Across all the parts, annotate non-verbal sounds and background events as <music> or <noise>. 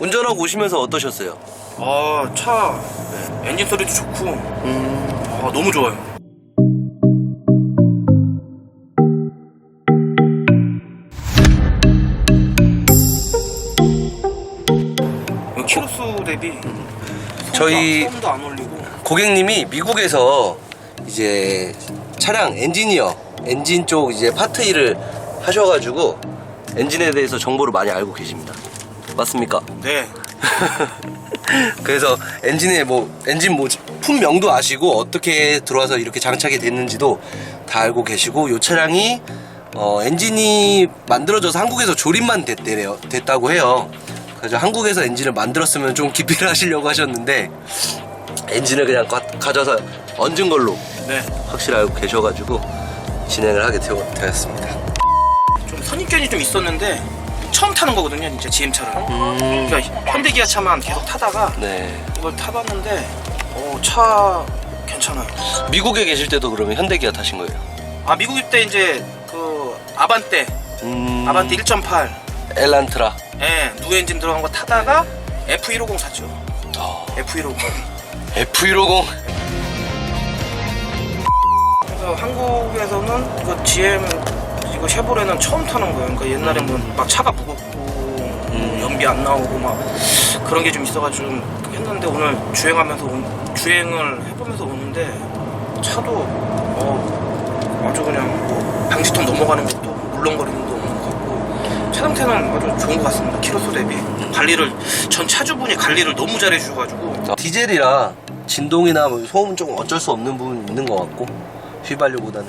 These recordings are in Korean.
운전하고 오시면서 어떠셨어요? 아, 차 엔진 소리도 좋고 아, 너무 좋아요. 이거 키로수 대비 저희- 소음도 안 올리고 고객님이 미국에서 이제 차량 엔지니어, 엔진 쪽 이제 파트 일을 하셔가지고 엔진에 대해서 정보를 많이 알고 계십니다. 맞습니까? 네 <laughs> 그래서 엔진의 뭐 엔진 뭐 품명도 아시고 어떻게 들어와서 이렇게 장착이 됐는지도 다 알고 계시고 이 차량이 어, 엔진이 만들어져서 한국에서 조립만 됐대요 됐다고 해요. 그래서 한국에서 엔진을 만들었으면 좀 기피를 <laughs> 하시려고 하셨는데 엔진을 그냥 가, 가져서 얹은 걸로 네. 확실히 알고 계셔가지고 진행을 하게 되었습니다. 좀 선입견이 좀 있었는데 처음 타는 거거든요, 진짜 GM차를. 음, 그러니까 현대 기아 차만 계속 타다가 네. 이걸 타봤는데 어, 차 괜찮아요. 미국에 계실 때도 그러면 현대기아 타신 거예요? 아 미국 입때 이제 그 아반떼 음, 아반떼 1.8 엘란트라. 예, 누 엔진 들어간 거 타다가 F150 샀죠. 어, F150. F150. 그래서 한국에서는 그 GM 이거 쉐보레는 처음 타는 거예요. 그러니까 옛날에는 막 차가 무겁고 음. 연비 안 나오고 막 그런 게 좀 있어가지고 좀 했는데 오늘 주행하면서 온- 주행을 해보면서 오는데 차도 어 아주 그냥 뭐 방지턱 넘어가는 것도 물렁거리는 것도 없는 것 같고 차 상태는 아주 좋은 것 같습니다. 키로수 대비 관리를 전 차주분이 관리를 너무 잘해주셔가지고 디젤이라 진동이나 뭐 소음은 조금 어쩔 수 없는 부분 있는 것 같고 휘발유보다는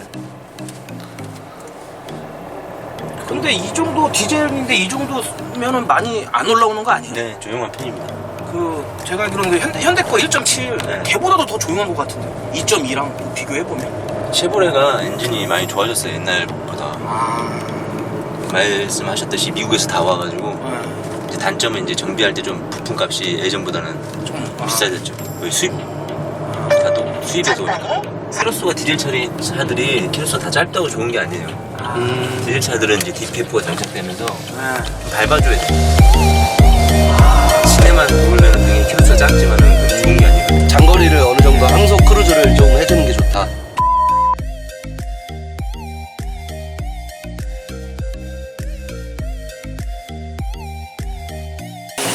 근데 이 정도 디젤인데 이 정도면은 많이 안 올라오는 거 아니에요? 네, 조용한 편입니다. 그 제가 알기로는 그 현대 현대 거 1.7 네. 걔보다도 더 조용한 것 같은데 2.2랑 비교해 보면 쉐보레가 엔진이 많이 좋아졌어요 옛날보다. 아 말씀하셨듯이 미국에서 다 와가지고 네. 이제 단점은 이제 정비할 때 좀 부품값이 예전보다는 좀 아, 비싸졌죠. 거의 수입 다또 수입에서 오니까. 키로수가 디젤 차리 차들이 키로수가 다 짧다고 좋은 게 아니에요. 음, 디젤 차들은 이제 DPF가 장착되면서 네. 밟아줘야 돼. 시내만 돌면 당연히 키로수가 작지만은 그게 좋은 게 아니에요. 장거리를 어느 정도 항속 크루즈를 좀 해주는 게 좋다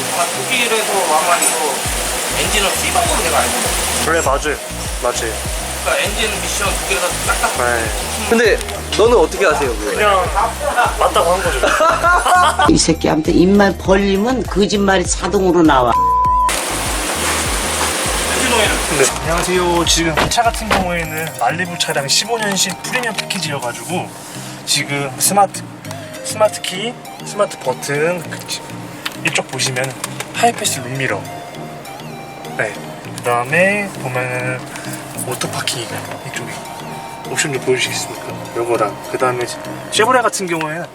아마 독일에서 이거 엔진을 수입한 걸로 내가 알고. 그래 맞아요 맞아요 그러니까 엔진 미션 두 개가 딱딱 네. 근데 너는 어떻게 아세요 그거? 그냥 맞다고 한 거죠 <laughs> 이 새끼한테 입만 벌리면 거짓말이 자동으로 나와. 엔진 오일을 네. 안녕하세요 지금 이 차 같은 경우에는 말리부 차량 15년식 프리미엄 패키지여가지고 지금 스마트 스마트 키 스마트 버튼 그 지- 이쪽 보시면 하이패스 룸미러 네 그다음에 보면은 오토파킹 이쪽에. 옵션 좀 보여주시겠습니까? 요거랑 그 다음에 쉐보레 같은 경우에는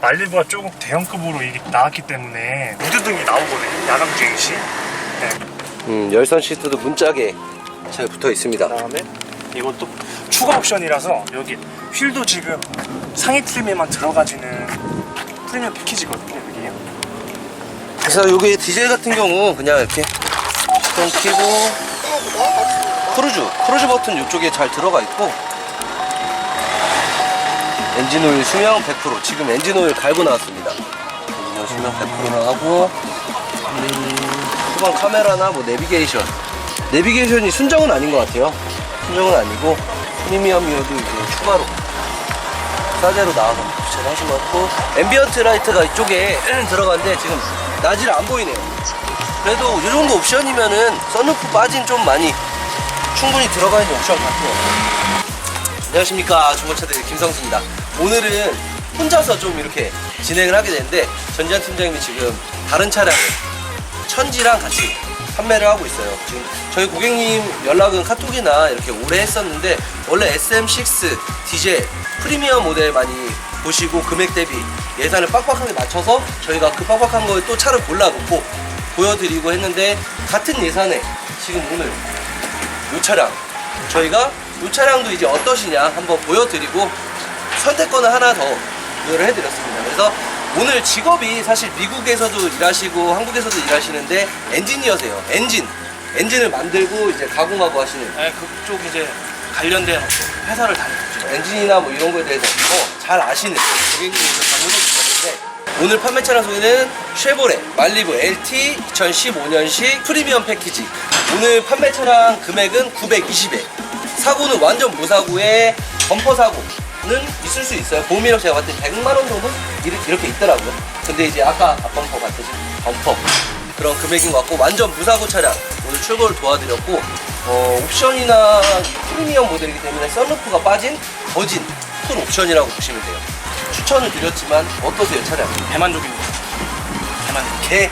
말리부가 조금 대형급으로 이게 나왔기 때문에 무드등이 나오거든요. 야간 주행 시. 네. 음, 열선 시트도 문짝에 잘 붙어 있습니다. 그다음에 이것도 추가 옵션이라서 여기 휠도 지금 상위 프리미엄만 들어가지는 프리미엄 패키지거든요 여기 그래서 여기 디젤 같은 경우 그냥 이렇게 시동 켜고 크루즈 크루즈 버튼 이쪽에 잘 들어가 있고 엔진 오일 수명 100% 지금 엔진 오일 갈고 나왔습니다. 엔진 오일 수명 100% 나가고 음, 후방 카메라나 뭐 내비게이션. 내비게이션이 순정은 아닌 것 같아요. 순정은 아니고 프리미엄이어도 이제 추가로 싸제로 나와서 것 같고 앰비언트 라이트가 이쪽에 <clears throat> 들어가는데 지금 낮이를 안 보이네요. 그래도 이 정도 옵션이면은 썬루프 빠진 좀 많이 충분히 들어가 있는 옵션 같아요 안녕하십니까. 중고차들 김성수입니다. 오늘은 혼자서 좀 이렇게 진행을 하게 되는데 전지현 팀장님이 지금 다른 차량을 천지랑 같이 판매를 하고 있어요. 지금 저희 고객님 연락은 카톡이나 이렇게 오래 했었는데 원래 SM6 디젤 프리미엄 모델 많이 보시고 금액 대비 예산을 빡빡하게 맞춰서 저희가 그 빡빡한 거에 또 차를 골라놓고 보여드리고 했는데 같은 예산에 지금 오늘 이 차량 저희가 이 차량도 이제 어떠시냐 한번 보여드리고 선택권을 하나 더 부여를 해드렸습니다. 그래서 오늘 직업이 사실 미국에서도 일하시고 한국에서도 일하시는데 엔지니어세요. 엔진. 엔진을 만들고 이제 가공하고 하시는 네, 그쪽 이제 관련된 회사를 다녔죠. 엔진이나 뭐 이런 거에 대해서 어, 잘 아시는 고객님께서 방문해 주셨는데 오늘 판매 차량 소개는 쉐보레 말리부 LT 2015년식 프리미엄 패키지 오늘 판매 차량 금액은 920에 사고는 완전 무사고에 범퍼 사고는 있을 수 있어요 보험이라고 제가 봤을 때 100만 원 정도 이렇게, 이렇게 있더라고요 근데 이제 아까 앞범퍼 같으신 범퍼 그런 금액인 것 같고 완전 무사고 차량 오늘 출고를 도와드렸고 어, 옵션이나 프리미엄 모델이기 때문에 썬루프가 빠진 거진 큰 옵션이라고 보시면 돼요 추천을 드렸지만 어떠세요 차량? 대만족입니다. 대만족. 개,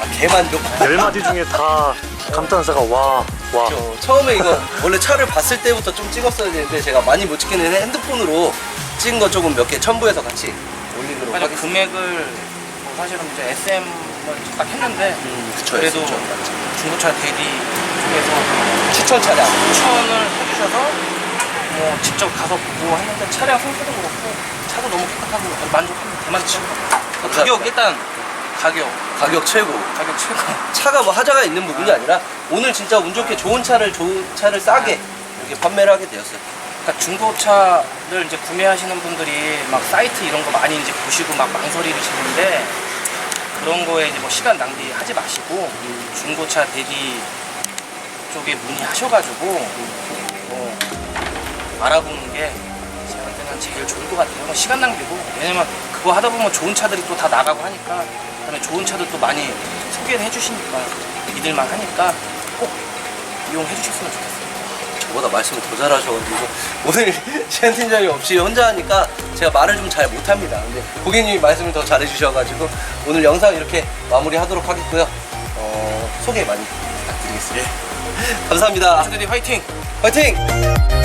아, 개만족 열 마디 중에 다 감탄사가 와, 와. 저 처음에 이거 원래 차를 봤을 때부터 좀 찍었어야 되는데 제가 많이 못 찍겠는데 핸드폰으로 찍은 거 조금 몇 개 첨부해서 같이 올리도록 하겠습니다 금액을 뭐 사실은 이제 SM을 딱 했는데 음, 그쵸 그래도 맞죠. 중고차 대리 쪽에서 추천 차량 추천을 해주셔서 뭐 직접 가서 보고 했는데 차량 상태도 그렇고 차도 너무 깨끗하고 만족합니다. 대만족합니다. 가격 일단 가격 가격 최고 가격 최고. 차가 뭐 하자가 있는 부분이 아니라 오늘 진짜 운 좋게 좋은 차를 좋은 차를 싸게 이렇게 판매를 하게 되었어요. 그러니까 중고차를 이제 구매하시는 분들이 막 사이트 이런 거 많이 이제 보시고 막 망설이시는데 그런 거에 이제 뭐 시간 낭비하지 마시고 중고차 대리 쪽에 문의하셔가지고 뭐 알아보는 게 제일 좋을 것 같아요. 뭐 시간 낭비고 왜냐면 그거 하다 보면 좋은 차들이 또 다 나가고 하니까 그다음에 좋은 차들 또 많이 소개를 해주시니까 믿을만 하니까 꼭 이용해 주셨으면 좋겠어요. 저보다 말씀을 더 잘하셔가지고 오늘 <laughs> 시안 팀장이 없이 혼자 하니까 제가 말을 좀 잘 못합니다. 근데 고객님이 말씀을 더 잘해주셔가지고 오늘 영상 이렇게 마무리하도록 하겠고요. 어, 소개 많이 부탁드리겠습니다. <laughs> 감사합니다. 주대리 화이팅! 화이팅!